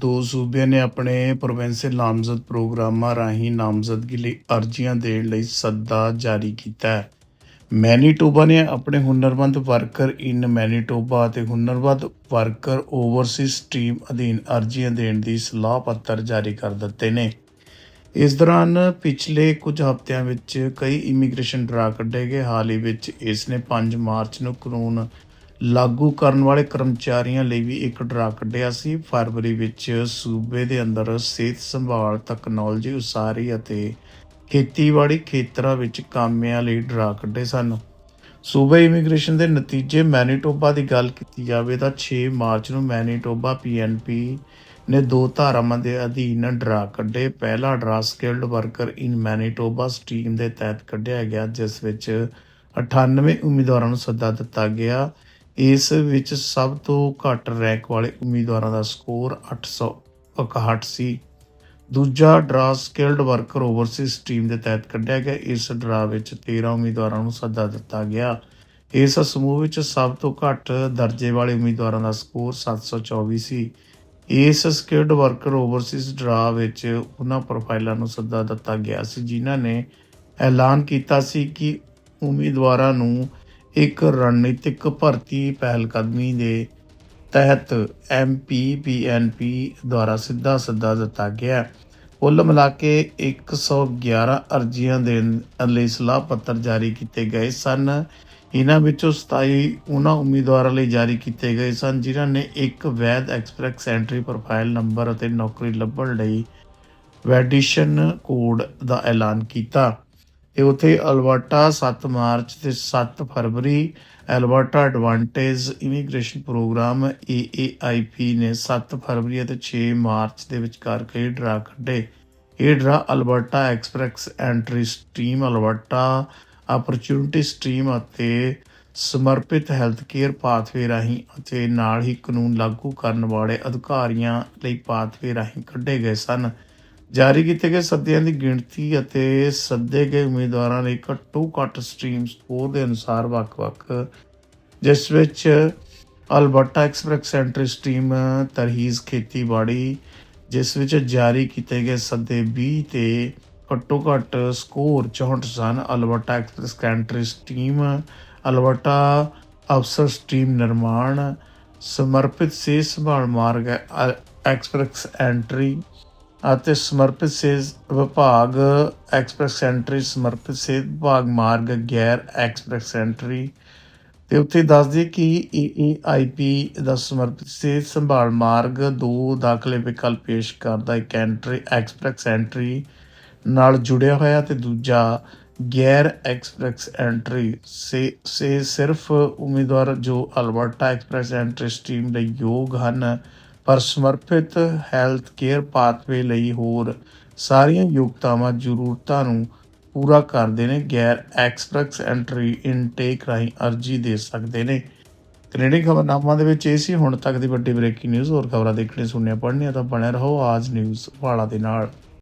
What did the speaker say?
ਦੋ ਸੂਬਿਆਂ ਨੇ ਆਪਣੇ ਪ੍ਰੋਵਿੰਸ਼ੀਅਲ ਨਾਮਜ਼ਦ ਪ੍ਰੋਗਰਾਮਾਂ ਰਾਹੀਂ ਨਾਮਜ਼ਦਗੀ ਲਈ ਅਰਜ਼ੀਆਂ ਦੇਣ ਲਈ ਸੱਦਾ ਜਾਰੀ ਕੀਤਾ ਹੈ। ਮੈਨੀਟੋਬਾ ਨੇ ਆਪਣੇ ਹੁਨਰਮੰਦ ਵਰਕਰ ਇਨ ਮੈਨੀਟੋਬਾ ਅਤੇ ਹੁਨਰਮੰਦ ਵਰਕਰ ਓਵਰਸੀਜ਼ ਟੀਮ ਅਧੀਨ ਅਰਜ਼ੀਆਂ ਦੇਣ ਦੀ ਸਲਾਹ ਪੱਤਰ ਜਾਰੀ ਕਰ ਦਿੱਤੇ ਨੇ। ਇਸ ਦੌਰਾਨ ਪਿਛਲੇ ਕੁਝ ਹਫ਼ਤਿਆਂ ਵਿੱਚ ਕਈ ਇਮੀਗ੍ਰੇਸ਼ਨ ਡਰਾ ਕੱਢੇ ਗਏ। ਹਾਲ ਹੀ ਵਿੱਚ ਇਸ ਨੇ 5 ਮਾਰਚ ਨੂੰ ਕਾਨੂੰਨ ਲਾਗੂ ਕਰਨ ਵਾਲੇ ਕਰਮਚਾਰੀਆਂ ਲਈ ਵੀ ਇੱਕ ਡਰਾ ਕੱਢਿਆ ਸੀ। ਫਰਵਰੀ ਵਿੱਚ ਸੂਬੇ ਦੇ ਅੰਦਰ ਸਿਹਤ ਸੰਭਾਲ, ਤਕਨਾਲੋਜੀ, ਉਸਾਰੀ ਅਤੇ ਖੇਤੀਬਾੜੀ ਖੇਤਰਾਂ ਵਿੱਚ ਕਾਮਿਆਂ ਲਈ ਡਰਾ ਕੱਢੇ ਸਨ। ਸੂਬੇ ਇਮੀਗ੍ਰੇਸ਼ਨ ਦੇ ਨਤੀਜੇ ਮੈਨੀਟੋਬਾ ਦੀ ਗੱਲ ਕੀਤੀ ਜਾਵੇ ਤਾਂ 6 ਮਾਰਚ ਨੂੰ ਮੈਨੀਟੋਬਾ ਪੀਐਨਪੀ ਨੇ ਦੋ ਧਾਰਾਵਾਂ ਦੇ ਅਧੀਨ ਡਰਾ ਕੱਢੇ। ਪਹਿਲਾ draw skilled worker in Manitoba stream ਦੇ ਤਹਿਤ ਕੱਢਿਆ ਗਿਆ, ਜਿਸ ਵਿੱਚ 98 ਉਮੀਦਵਾਰਾਂ ਨੂੰ ਸੱਦਾ ਦਿੱਤਾ ਗਿਆ। ਇਸ ਵਿੱਚ ਸਭ ਤੋਂ ਘੱਟ ਰੈਂਕ ਵਾਲੇ ਉਮੀਦਵਾਰਾਂ ਦਾ ਸਕੋਰ 861 ਸੀ ਦੂਜਾ draw skilled worker overseas team ਦੇ ਤਹਿਤ ਕੱਢਿਆ ਗਿਆ। ਇਸ ਡਰਾ ਵਿੱਚ 13 ਉਮੀਦਵਾਰਾਂ ਨੂੰ ਸੱਦਾ ਦਿੱਤਾ ਗਿਆ। ਇਸ ਸਮੂਹ ਵਿੱਚ ਸਭ ਤੋਂ ਘੱਟ ਦਰਜੇ ਵਾਲੇ ਉਮੀਦਵਾਰਾਂ ਦਾ ਸਕੋਰ 724 ਸੀ। ਇਸ ਸਕਿਲਡ ਵਰਕਰ ਓਵਰਸੀਜ਼ ਡਰਾ ਵਿੱਚ ਉਹਨਾਂ ਪ੍ਰੋਫਾਈਲਾਂ ਨੂੰ ਸੱਦਾ ਦਿੱਤਾ ਗਿਆ ਸੀ, ਜਿਨ੍ਹਾਂ ਨੇ ਐਲਾਨ ਕੀਤਾ ਸੀ ਕਿ ਉਮੀਦਵਾਰਾਂ ਨੂੰ ਇੱਕ ਰਣਨੀਤਿਕ ਭਰਤੀ ਪਹਿਲਕਦਮੀ ਦੇ ਤਹਿਤ ਐਮਪੀਪੀਐਨਪੀ ਦੁਆਰਾ ਸਿੱਧਾ ਸੱਦਾ ਦਿੱਤਾ ਗਿਆ। ਕੁੱਲ ਮਿਲਾ ਕੇ 111 ਅਰਜ਼ੀਆਂ ਦੇਣ ਲਈ ਸਲਾਹ ਪੱਤਰ ਜਾਰੀ ਕੀਤੇ ਗਏ ਸਨ। ਇਹਨਾਂ ਵਿੱਚੋਂ 27 ਉਹਨਾਂ ਉਮੀਦਵਾਰਾਂ ਲਈ ਜਾਰੀ ਕੀਤੇ ਗਏ ਸਨ, ਜਿਨ੍ਹਾਂ ਨੇ ਇੱਕ ਵੈਦ ਐਕਸਪ੍ਰੈਸ ਐਂਟਰੀ ਪ੍ਰੋਫਾਈਲ ਨੰਬਰ ਅਤੇ ਨੌਕਰੀ ਲੱਭਣ ਲਈ ਵੈਡੀਸ਼ਨ ਕੋਡ ਦਾ ਐਲਾਨ ਕੀਤਾ। ਤੇ ਉਥੇ ਅਲਬਰਟਾ 7 ਮਾਰਚ ਤੇ 7 ਫਰਵਰੀ Alberta Advantage Immigration Program AAIP ਨੇ 7 ਫਰਵਰੀ ਅਤੇ 6 ਮਾਰਚ ਦੇ ਵਿਚਕਾਰ ਕਈ ਡਰਾ ਕੱਢੇ। ਇਹ draw Alberta Express Entry stream Alberta opportunity stream ਅਤੇ ਸਮਰਪਿਤ ਹੈਲਥ ਕੇਅਰ ਪਾਥਵੇ ਰਾਹੀਂ ਅਤੇ ਨਾਲ ਹੀ ਕਾਨੂੰਨ ਲਾਗੂ ਕਰਨ ਵਾਲੇ ਅਧਿਕਾਰੀਆਂ ਲਈ ਪਾਥਵੇ ਰਾਹੀਂ ਕੱਢੇ ਗਏ ਸਨ। ਜਾਰੀ ਕੀਤੇ ਗਏ ਸੱਦਿਆਂ ਦੀ ਗਿਣਤੀ ਅਤੇ ਸੱਦੇ ਗਏ ਉਮੀਦਵਾਰਾਂ ਲਈ ਘੱਟੋ ਘੱਟ ਸਟ੍ਰੀਮ ਸਕੋਰ ਦੇ ਅਨੁਸਾਰ ਵੱਖ-ਵੱਖ, ਜਿਸ ਵਿੱਚ ਅਲਬਰਟਾ ਐਕਸਪ੍ਰੈਸ ਸੈਂਟਰ ਸਟ੍ਰੀਮ ਤਰਹੀਜ਼ ਖੇਤੀਬਾੜੀ, ਜਿਸ ਵਿੱਚ ਜਾਰੀ ਕੀਤੇ ਗਏ ਸੱਦੇ 20 ਤੇ ਘੱਟੋ ਘੱਟ ਸਕੋਰ 64 ਸਨ। Alberta Express country stream Alberta ਅਫਸਰ ਸਟ੍ਰੀਮ ਨਿਰਮਾਣ, ਸਮਰਪਿਤ ਸਿਹਤ ਸੰਭਾਲ ਮਾਰਗ ਐ- ਐਕਸਪ੍ਰੈਸ ਐਂਟਰੀ ਅਤੇ ਸਮਰਪਿਤ ਸਿਹਤ ਵਿਭਾਗ ਐਕਸਪ੍ਰੈਸ ਐਂਟਰੀ ਸਮਰਪਿਤ ਸਿਹਤ ਵਿਭਾਗ ਮਾਰਗ ਗੈਰ ਐਕਸਪ੍ਰੈਸ ਐਂਟਰੀ ਤੇ ਉੱਥੇ ਦੱਸਦੀ ਕਿ ਏਏਆਈਪੀ ਦਾ ਸਮਰਪਿਤ ਸਿਹਤ ਸੰਭਾਲ ਮਾਰਗ ਦੋ ਦਾਖਲੇ ਵਿਕਲਪ ਪੇਸ਼ ਕਰਦਾ, ਇੱਕ ਐਂਟਰੀ ਐਕਸਪ੍ਰੈਸ ਐਂਟਰੀ ਨਾਲ ਜੁੜਿਆ ਹੋਇਆ ਤੇ ਦੂਜਾ ਗੈਰ ਐਕਸਪ੍ਰੈਸ ਐਂਟਰੀ। ਸੇ ਸੇ ਸਿਰਫ ਉਮੀਦਵਾਰ ਜੋ ਅਲਬਰਟਾ ਐਕਸਪ੍ਰੈਸ ਐਂਟਰੀ ਸਟ੍ਰੀਮ ਦੇ ਯੋਗ ਹਨ ਪਰ ਸਮਰਪਿਤ ਹੈਲਥ ਕੇਅਰ ਪਾਥਵੇ ਲਈ ਹੋਰ ਸਾਰੀਆਂ ਯੋਗਤਾਵਾਂ ਜ਼ਰੂਰਤਾਂ ਨੂੰ ਪੂਰਾ ਕਰਦੇ ਨੇ, ਗੈਰ ਐਕਸਪ੍ਰੈਸ ਐਂਟਰੀ ਇਨਟੇਕ ਰਾਹੀਂ ਅਰਜ਼ੀ ਦੇ ਸਕਦੇ ਨੇ। ਕੈਨੇਡੀ ਖਬਰਨਾਮਾ ਦੇ ਵਿੱਚ ਇਹ ਸੀ, ਹੁਣ ਤੱਕ ਦੀ ਵੱਡੀ ਬ੍ਰੇਕਿੰਗ ਨਿਊਜ਼, ਹੋਰ ਖਬਰਾਂ ਦੇਖਣੇ ਸੁਣਨੀਆਂ ਪੜ੍ਹਨੀਆਂ ਤਾਂ ਬਣਿਆ ਰਹੋ ਆਜ ਨਿਊਜ਼ ਵਾਲਾ ਦੇ ਨਾਲ।